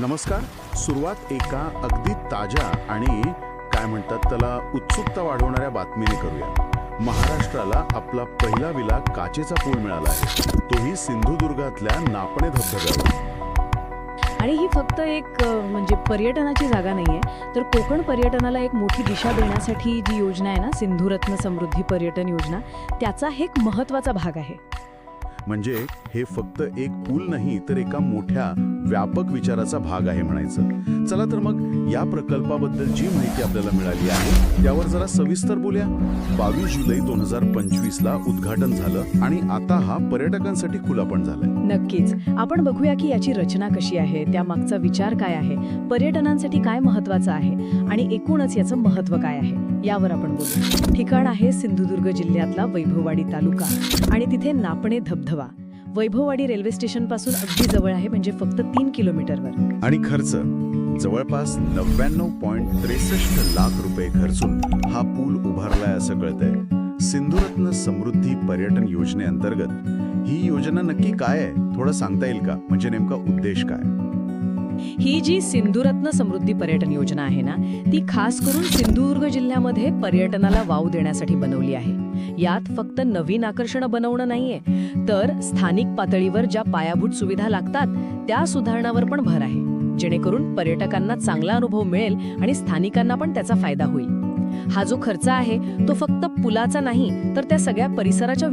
नमस्कार. सुरुवात एका अगदी ताज्या आणि काय म्हणतात त्याला उत्सुकता वाढवणाऱ्या बातमीने करूया. महाराष्ट्राला आपला पहिला विला काचेचा पूल मिळाला आहे. तोही सिंधुदुर्गातल्या नापणे धबधब्यावर. आणि ही फक्त एक म्हणजे पर्यटनाची जागा नाही आहे तर कोकण पर्यटनाला एक मोठी दिशा देण्यासाठी जी योजना आहे ना सिंधुरत्न समृद्धी पर्यटन योजना त्याचा एक महत्त्वाचा भाग आहे. म्हणजे हे फक्त एक पूल नाही तर एका मोठ्या व्यापक विचाराचा भाग आहे म्हणायचं. चला तर मग या प्रकल्पाबद्दल जी माहिती आपल्याला मिळाली आहे त्यावर जरा सविस्तर बोलूया. बावीस जुलै दोन हजार पंचवीस ला उद्घाटन झालं आणि आता हा पर्यटकांसाठी खुला पण झालाय. नक्कीच. आपण बघूया की याची रचना कशी आहे त्यामागचा विचार काय आहे पर्यटनांसाठी काय महत्त्वाचं आहे आणि एकूणच याचं महत्त्व काय आहे यावर आपण बोलू. ठिकाण आहे सिंधुदुर्ग जिल्ह्यातला वैभववाडी तालुका आणि तिथे नापणे धबधबा. वैभववाडी रेल्वे स्टेशनपासून अगदी जवळ आहे म्हणजे फक्त तीन किलोमीटरवर. आणि खर्च? जवळपास नव्याण्णव पॉईंट त्रेसष्ट लाख रुपये खर्चून हा पूल उभारलाय असं कळतंय. सिंधुरत्न समृद्धी पर्यटन योजनेअंतर्गत ही योजना नक्की काय आहे? थोडं सांगता येईल का? म्हणजे नेमका उद्देश काय? ही जी सिंधुरत्न समृद्धी पर्यटन योजना आहे ना ती खास करून सिंधुदुर्ग जिल्ह्यामध्ये पर्यटनाला वाव देण्यासाठी बनवली आहे. यात फक्त नवीन आकर्षणं बनवणं नाहीये तर स्थानिक पातळीवर ज्या पायाभूत सुविधा लागतात त्या सुधारणावर पण भर आहे. जेणेकरून पर्यटकांना चांगला अनुभव मिळेल आणि स्थानिकांना पण त्याचा फायदा होईल. हा जो खर्च आहे तो फक्त पुलाचा नाही तर त्या सगळ्या परिसराच्या